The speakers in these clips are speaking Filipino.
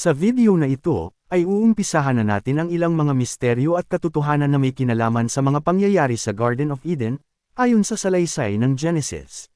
Sa video na ito, ay uumpisahan na natin ang ilang mga misteryo at katotohanan na may kinalaman sa mga pangyayari sa Garden of Eden, ayon sa salaysay ng Genesis.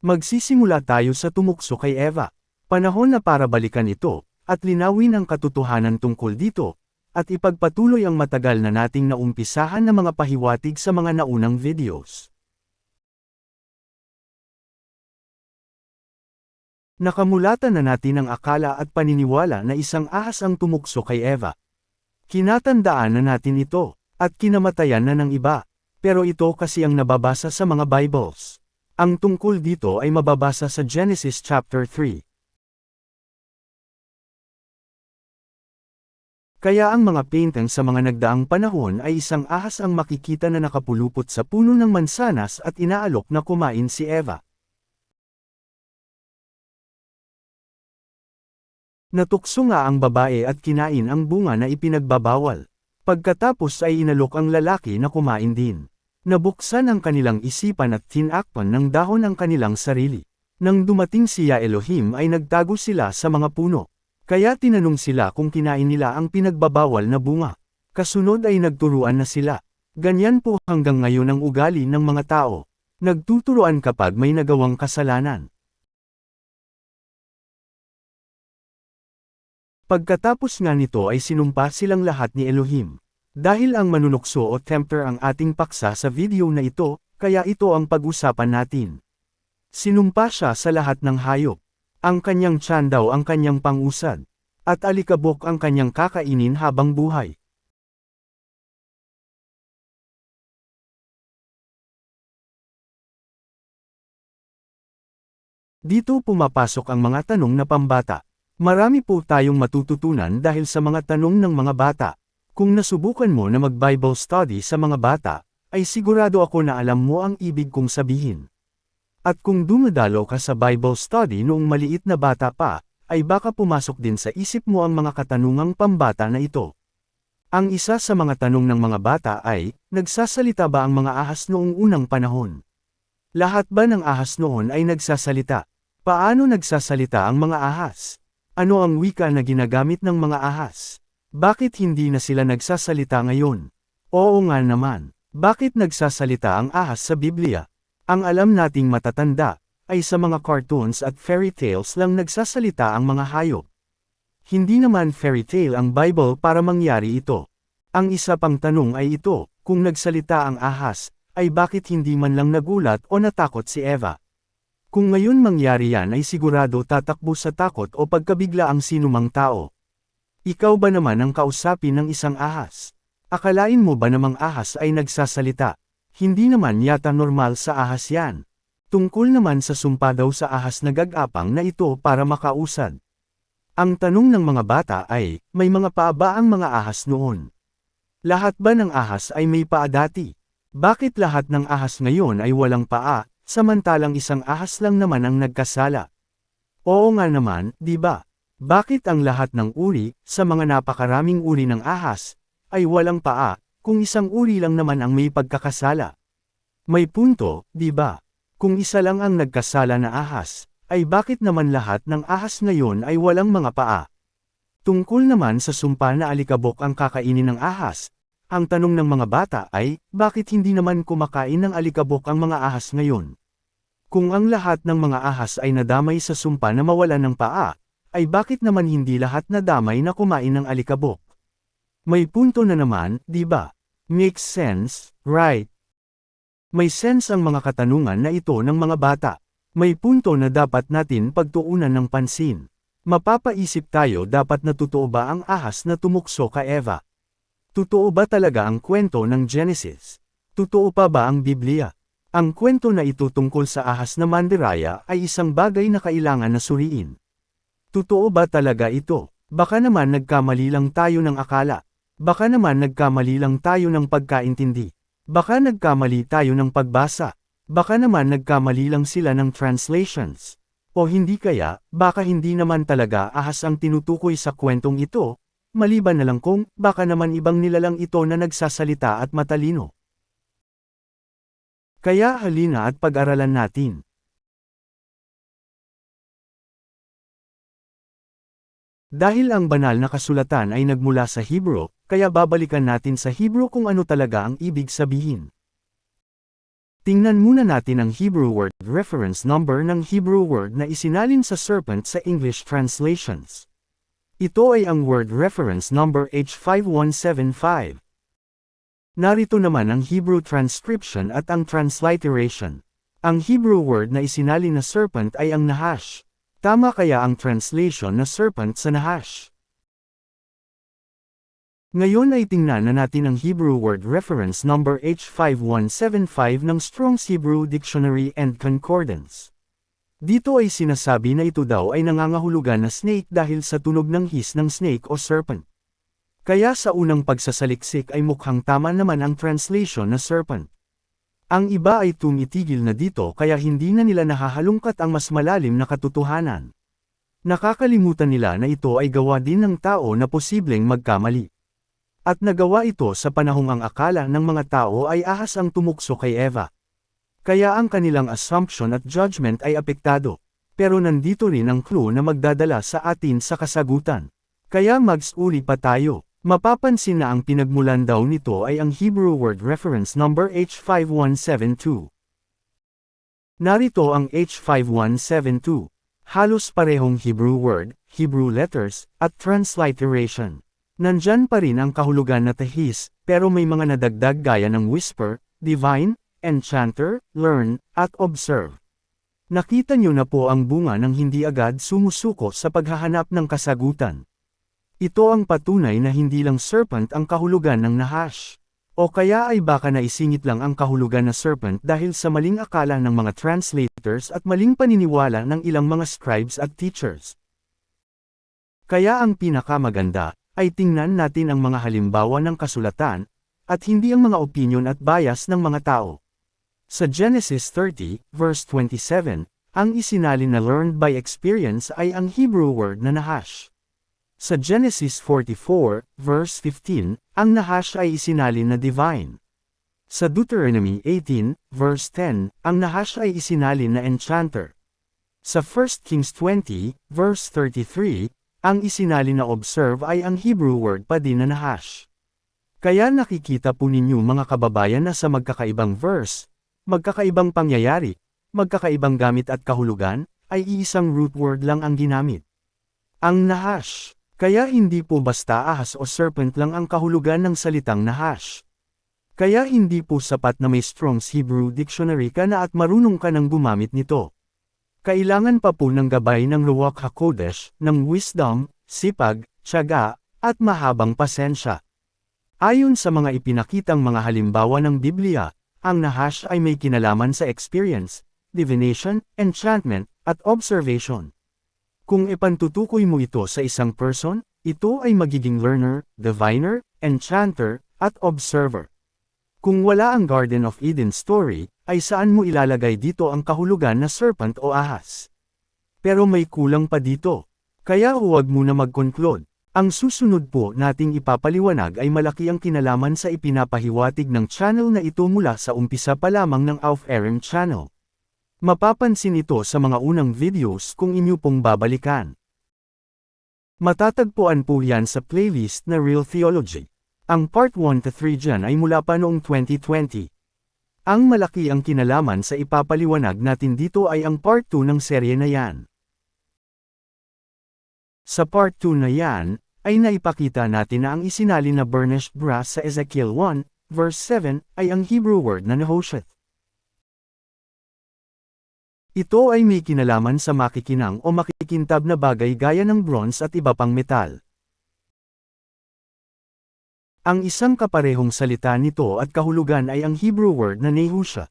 Magsisimula tayo sa tumukso kay Eva. Panahon na para balikan ito, at linawin ang katotohanan tungkol dito, at ipagpatuloy ang matagal na nating naumpisahan na mga pahiwatig sa mga naunang videos. Nakamulatan na natin ang akala at paniniwala na isang ahas ang tumukso kay Eva. Kinatandaan na natin ito, at kinamatayan na ng iba, pero ito kasi ang nababasa sa mga Bibles. Ang tungkol dito ay mababasa sa Genesis chapter 3. Kaya ang mga painting sa mga nagdaang panahon ay isang ahas ang makikita na nakapulupot sa puno ng mansanas at inaalok na kumain si Eva. Natukso nga ang babae at kinain ang bunga na ipinagbabawal. Pagkatapos ay inalok ang lalaki na kumain din. Nabuksan ang kanilang isipan at tinakpan ng dahon ang kanilang sarili. Nang dumating siya Elohim ay nagtago sila sa mga puno. Kaya tinanong sila kung kinain nila ang pinagbabawal na bunga. Kasunod ay nagturuan na sila. Ganyan po hanggang ngayon ang ugali ng mga tao. Nagtuturuan kapag may nagawang kasalanan. Pagkatapos nga nito ay sinumpa silang lahat ni Elohim. Dahil ang manunukso o tempter ang ating paksa sa video na ito, kaya ito ang pag-usapan natin. Sinumpa siya sa lahat ng hayop. Ang kanyang tiyan daw ang kanyang pangusad. At alikabok ang kanyang kakainin habang buhay. Dito pumapasok ang mga tanong na pambata. Marami po tayong matututunan dahil sa mga tanong ng mga bata. Kung nasubukan mo na mag-Bible study sa mga bata, ay sigurado ako na alam mo ang ibig kong sabihin. At kung dumadalo ka sa Bible study noong maliit na bata pa, ay baka pumasok din sa isip mo ang mga katanungang pambata na ito. Ang isa sa mga tanong ng mga bata ay, nagsasalita ba ang mga ahas noong unang panahon? Lahat ba ng ahas noon ay nagsasalita? Paano nagsasalita ang mga ahas? Ano ang wika na ginagamit ng mga ahas? Bakit hindi na sila nagsasalita ngayon? Oo nga naman. Bakit nagsasalita ang ahas sa Biblia? Ang alam nating matatanda, ay sa mga cartoons at fairy tales lang nagsasalita ang mga hayop. Hindi naman fairy tale ang Bible para mangyari ito. Ang isa pang tanong ay ito, kung nagsalita ang ahas, ay bakit hindi man lang nagulat o natakot si Eva? Kung ngayon mangyari yan ay sigurado tatakbo sa takot o pagkabigla ang sinumang tao. Ikaw ba naman ang kausapin ng isang ahas? Akalain mo ba namang ahas ay nagsasalita? Hindi naman yata normal sa ahas yan. Tungkol naman sa sumpa daw sa ahas na gagapang na ito para makausad. Ang tanong ng mga bata ay, may mga paa ba ang mga ahas noon? Lahat ba ng ahas ay may paa dati? Bakit lahat ng ahas ngayon ay walang paa, samantalang isang ahas lang naman ang nagkasala? Oo nga naman, di ba? Bakit ang lahat ng uri, sa mga napakaraming uri ng ahas, ay walang paa, kung isang uri lang naman ang may pagkakasala? May punto, di ba? Kung isa lang ang nagkasala na ahas, ay bakit naman lahat ng ahas ngayon ay walang mga paa? Tungkol naman sa sumpa na alikabok ang kakainin ng ahas, ang tanong ng mga bata ay, bakit hindi naman kumakain ng alikabok ang mga ahas ngayon? Kung ang lahat ng mga ahas ay nadamay sa sumpa na mawala ng paa, ay bakit naman hindi lahat nadamay na kumain ng alikabok? May punto na naman, di ba? Makes sense, right? May sense ang mga katanungan na ito ng mga bata. May punto na dapat natin pagtuunan ng pansin. Mapapaisip tayo dapat na totoo ba ang ahas na tumukso ka Eva? Totoo ba talaga ang kwento ng Genesis? Totoo pa ba ang Biblia? Ang kwento na ito tungkol sa ahas na mandiraya ay isang bagay na kailangan na suriin. Totoo ba talaga ito? Baka naman nagkamali lang tayo ng akala. Baka naman nagkamali lang tayo ng pagkaintindi. Baka nagkamali tayo ng pagbasa. Baka naman nagkamali lang sila ng translations. O hindi kaya, baka hindi naman talaga ahas ang tinutukoy sa kwentong ito, maliban na lang kung, baka naman ibang nilalang ito na nagsasalita at matalino. Kaya halina at pag-aralan natin. Dahil ang banal na kasulatan ay nagmula sa Hebrew, kaya babalikan natin sa Hebrew kung ano talaga ang ibig sabihin. Tingnan muna natin ang Hebrew word reference number ng Hebrew word na isinalin sa serpent sa English translations. Ito ay ang word reference number H5175. Narito naman ang Hebrew transcription at ang transliteration. Ang Hebrew word na isinalin na serpent ay ang nahash. Tama kaya ang translation na serpent sa nahash. Ngayon ay tingnan na natin ang Hebrew word reference number H5175 ng Strong's Hebrew Dictionary and Concordance. Dito ay sinasabi na ito daw ay nangangahulugan na snake dahil sa tunog ng his ng snake o serpent. Kaya sa unang pagsasaliksik ay mukhang tama naman ang translation na serpent. Ang iba ay tumitigil na dito kaya hindi na nila nahahalungkat ang mas malalim na katotohanan. Nakakalimutan nila na ito ay gawa din ng tao na posibleng magkamali. At nagawa ito sa panahong ang akala ng mga tao ay ahas ang tumukso kay Eva. Kaya ang kanilang assumption at judgment ay apektado. Pero nandito rin ang clue na magdadala sa atin sa kasagutan. Kaya magsuri pa tayo. Mapapansin na ang pinagmulan daw nito ay ang Hebrew word reference number H5172. Narito ang H5172. Halos parehong Hebrew word, Hebrew letters, at transliteration. Nandyan pa rin ang kahulugan na tahis, pero may mga nadagdag gaya ng whisper, divine, enchanter, learn, at observe. Nakita niyo na po ang bunga ng hindi agad sumusuko sa paghahanap ng kasagutan. Ito ang patunay na hindi lang serpent ang kahulugan ng nahash. O kaya ay baka naisingit lang ang kahulugan na serpent dahil sa maling akala ng mga translators at maling paniniwala ng ilang mga scribes at teachers. Kaya ang pinakamaganda, ay tingnan natin ang mga halimbawa ng kasulatan, at hindi ang mga opinion at bias ng mga tao. Sa Genesis 30, verse 27, ang isinalin na learned by experience ay ang Hebrew word na nahash. Sa Genesis 44, verse 15, ang nahash ay isinalin na divine. Sa Deuteronomy 18, verse 10, ang nahash ay isinalin na enchanter. Sa 1 Kings 20, verse 33, ang isinali na observe ay ang Hebrew word pa din na nahash. Kaya nakikita po ninyo mga kababayan na sa magkakaibang verse, magkakaibang pangyayari, magkakaibang gamit at kahulugan, ay iisang root word lang ang ginamit. Ang nahash. Kaya hindi po basta ahas o serpent lang ang kahulugan ng salitang nahash. Kaya hindi po sapat na may Strong's Hebrew Dictionary ka na at marunong ka nang gumamit nito. Kailangan pa po ng gabay ng Ruach HaKodesh, ng wisdom, sipag, tiyaga, at mahabang pasensya. Ayon sa mga ipinakitang mga halimbawa ng Biblia, ang nahash ay may kinalaman sa experience, divination, enchantment, at observation. Kung ipantutukoy mo ito sa isang person, ito ay magiging learner, diviner, enchanter, at observer. Kung wala ang Garden of Eden story, ay saan mo ilalagay dito ang kahulugan na serpent o ahas. Pero may kulang pa dito. Kaya huwag muna mag-conclude. Ang susunod po nating ipapaliwanag ay malaki ang kinalaman sa ipinapahiwatig ng channel na ito mula sa umpisa pa lamang ng Aram channel. Mapapansin ito sa mga unang videos kung inyo pong babalikan. Matatagpuan po yan sa playlist na Real Theology. Ang part 1 to 3 dyan ay mula pa noong 2020. Ang malaki ang kinalaman sa ipapaliwanag natin dito ay ang part 2 ng serye na yan. Sa part 2 na yan, ay naipakita natin na ang isinali na burnished brass sa Ezekiel 1, verse 7, ay ang Hebrew word na Nehosheth. Ito ay may kinalaman sa makikinang o makikintab na bagay gaya ng bronze at iba pang metal. Ang isang kaparehong salita nito at kahulugan ay ang Hebrew word na Nehusha.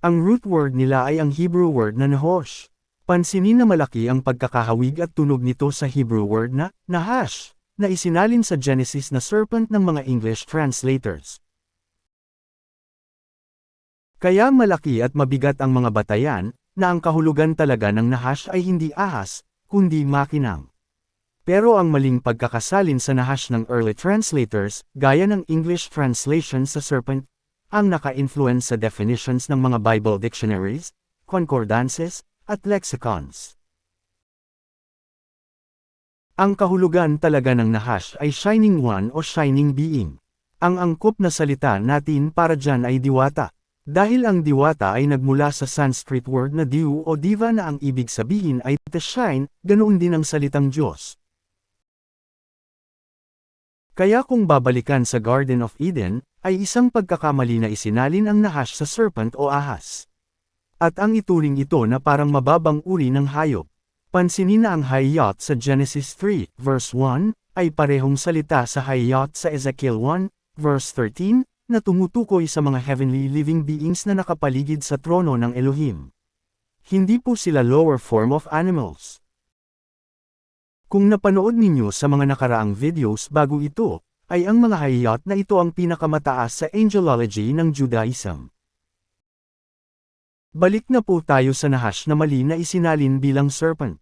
Ang root word nila ay ang Hebrew word na Nehosh. Pansinin na malaki ang pagkakahawig at tunog nito sa Hebrew word na Nahash, na isinalin sa Genesis na serpent ng mga English translators. Kaya malaki at mabigat ang mga batayan, na ang kahulugan talaga ng Nahash ay hindi ahas, kundi makinang. Pero ang maling pagkakasalin sa nahash ng early translators, gaya ng English translation sa serpent, ang naka-influence sa definitions ng mga Bible dictionaries, concordances, at lexicons. Ang kahulugan talaga ng Nahash ay Shining One o Shining Being. Ang angkop na salita natin para dyan ay diwata. Dahil ang diwata ay nagmula sa Sanskrit word na diu o diva na ang ibig sabihin ay to shine, ganoon din ang salitang Diyos. Kaya kung babalikan sa Garden of Eden, ay isang pagkakamali na isinalin ang nahash sa serpent o ahas. At ang ituring ito na parang mababang uri ng hayop. Pansinin na ang hayat sa Genesis 3, verse 1, ay parehong salita sa hayat sa Ezekiel 1, verse 13, na tumutukoy sa mga heavenly living beings na nakapaligid sa trono ng Elohim. Hindi po sila lower form of animals. Kung napanood ninyo sa mga nakaraang videos bago ito, ay ang mga hayat na ito ang pinakamataas sa angelology ng Judaism. Balik na po tayo sa nahash na mali na isinalin bilang serpent.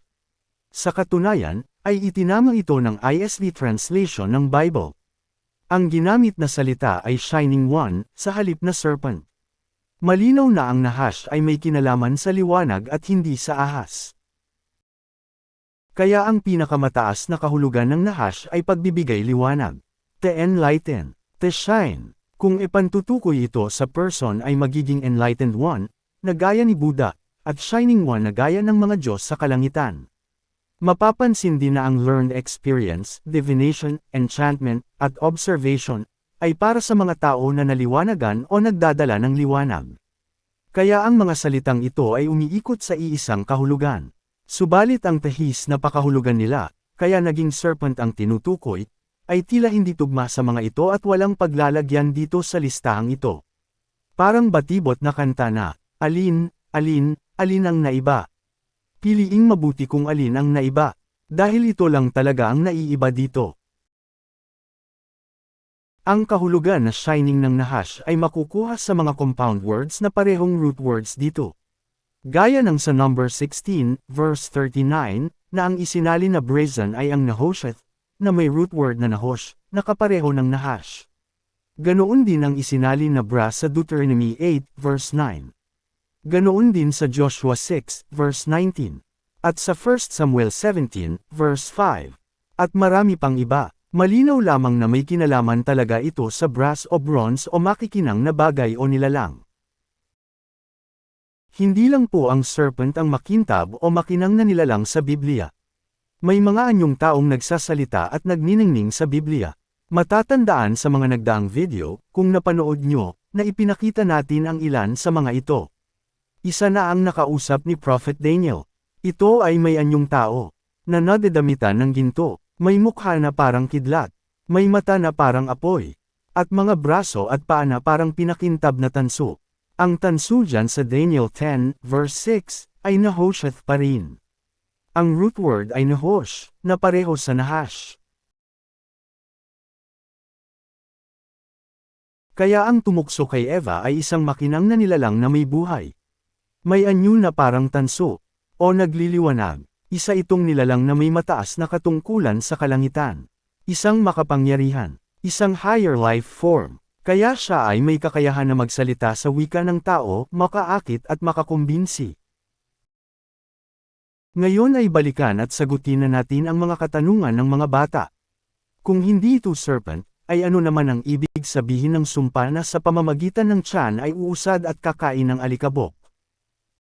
Sa katunayan, ay itinama ito ng ISV translation ng Bible. Ang ginamit na salita ay Shining One, sa halip na serpent. Malinaw na ang nahash ay may kinalaman sa liwanag at hindi sa ahas. Kaya ang pinakamataas na kahulugan ng nahash ay pagbibigay liwanag. To enlighten, to shine. Kung ipantutukoy ito sa person ay magiging enlightened one, na gaya ni Buddha, at shining one na gaya ng mga Diyos sa kalangitan. Mapapansin din na ang learned experience, divination, enchantment, at observation, ay para sa mga tao na naliwanagan o nagdadala ng liwanag. Kaya ang mga salitang ito ay umiikot sa iisang kahulugan. Subalit ang tahis na pakahulugan nila, kaya naging serpent ang tinutukoy, ay tila hindi tugma sa mga ito at walang paglalagyan dito sa listahang ito. Parang batibot na kanta na, alin, alin, alin ang naiba. Piliing mabuti kung alin ang naiba, dahil ito lang talaga ang naiiba dito. Ang kahulugan na shining ng nahash ay makukuha sa mga compound words na parehong root words dito. Gaya ng sa number 16, verse 39, na ang isinali na brazen ay ang nahosheth, na may root word na nahosh, na kapareho ng nahash. Ganoon din ang isinali na brass sa Deuteronomy 8, verse 9. Ganoon din sa Joshua 6, verse 19. At sa 1 Samuel 17, verse 5. At marami pang iba. Malinaw lamang na may kinalaman talaga ito sa brass o bronze o makikinang na bagay o nilalang. Hindi lang po ang serpent ang makintab o makinang na nilalang sa Biblia. May mga anyong taong nagsasalita at nagniningning sa Biblia. Matatandaan sa mga nagdaang video, kung napanood nyo, na ipinakita natin ang ilan sa mga ito. Isa na ang nakausap ni Prophet Daniel. Ito ay may anyong tao, na nadedamitan ng ginto, may mukha na parang kidlat, may mata na parang apoy, at mga braso at paa na parang pinakintab na tanso. Ang tanso dyan sa Daniel 10, verse 6, ay Nahosheth pa rin. Ang root word ay Nahosh, na pareho sa Nahash. Kaya ang tumukso kay Eva ay isang makinang na nilalang na may buhay. May anyo na parang tanso, o nagliliwanag. Isa itong nilalang na may mataas na katungkulan sa kalangitan. Isang makapangyarihan. Isang higher life form. Kaya siya ay may kakayahan na magsalita sa wika ng tao, makaakit at makakumbinsi. Ngayon ay balikan at sagutin na natin ang mga katanungan ng mga bata. Kung hindi ito serpent, ay ano naman ang ibig sabihin ng sumpa na sa pamamagitan ng tiyan ay uusad at kakain ng alikabok?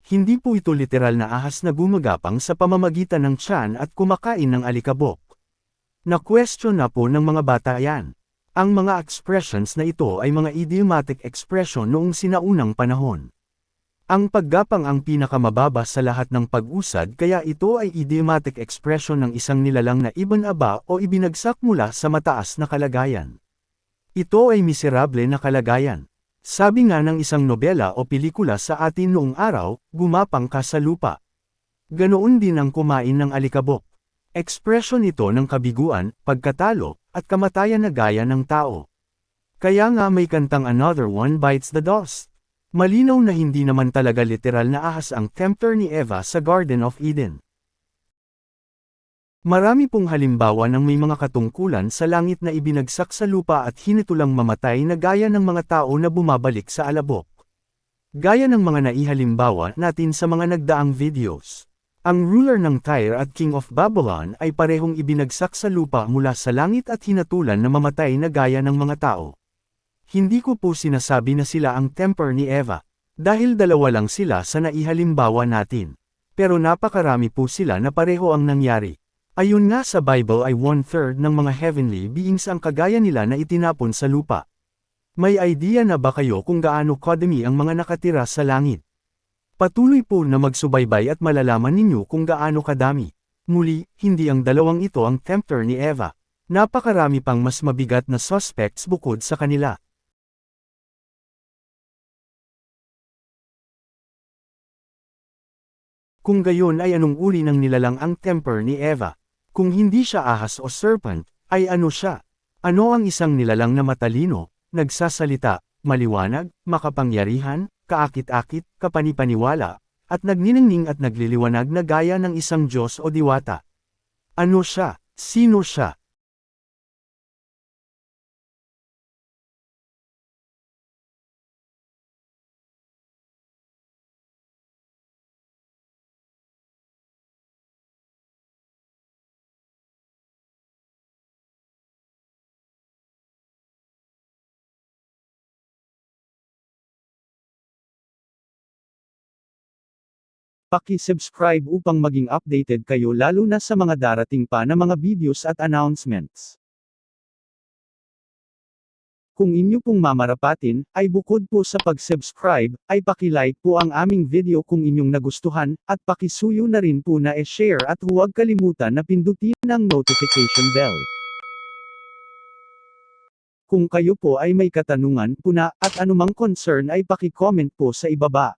Hindi po ito literal na ahas na gumagapang sa pamamagitan ng tiyan at kumakain ng alikabok. Na-question na po ng mga bata yan. Ang mga expressions na ito ay mga idiomatic expression noong sinaunang panahon. Ang paggapang ang pinakamababa sa lahat ng pag-usad kaya ito ay idiomatic expression ng isang nilalang na ibon aba o ibinagsak mula sa mataas na kalagayan. Ito ay miserable na kalagayan. Sabi nga ng isang nobela o pelikula sa atin noong araw, gumapang ka sa lupa. Ganoon din ang kumain ng alikabok. Ekspresyon ito ng kabiguan, pagkatalo, at kamatayan na gaya ng tao. Kaya nga may kantang Another One Bites the Dust. Malinaw na hindi naman talaga literal na ahas ang tempter ni Eva sa Garden of Eden. Marami pong halimbawa ng may mga katungkulan sa langit na ibinagsak sa lupa at hinitulang mamatay na gaya ng mga tao na bumabalik sa alabok. Gaya ng mga naihalimbawa natin sa mga nagdaang videos. Ang ruler ng Tyre at King of Babylon ay parehong ibinagsak sa lupa mula sa langit at hinatulan na mamatay na gaya ng mga tao. Hindi ko po sinasabi na sila ang temper ni Eva, dahil dalawa lang sila sa naihalimbawa natin. Pero napakarami po sila na pareho ang nangyari. Ayun nga sa Bible ay one-third ng mga heavenly beings ang kagaya nila na itinapon sa lupa. May idea na ba kayo kung gaano kadami ang mga nakatira sa langit? Patuloy po na magsubaybay at malalaman ninyo kung gaano kadami. Muli, hindi ang dalawang ito ang tempter ni Eva. Napakarami pang mas mabigat na suspects bukod sa kanila. Kung gayon ay anong uri ng nilalang ang temper ni Eva? Kung hindi siya ahas o serpent, ay ano siya? Ano ang isang nilalang na matalino, nagsasalita, maliwanag, makapangyarihan, kaakit-akit, kapanipaniwala, at nagniningning at nagliliwanag na gaya ng isang Diyos o diwata? Ano siya? Sino siya? Paki-subscribe upang maging updated kayo lalo na sa mga darating pa na mga videos at announcements. Kung inyo pong mamarapatin, ay bukod po sa pag-subscribe, ay paki-like po ang aming video kung inyong nagustuhan, at pakisuyo na rin po na e-share at huwag kalimutan na pindutin ang notification bell. Kung kayo po ay may katanungan, puna, at anumang concern ay paki-comment po sa ibaba.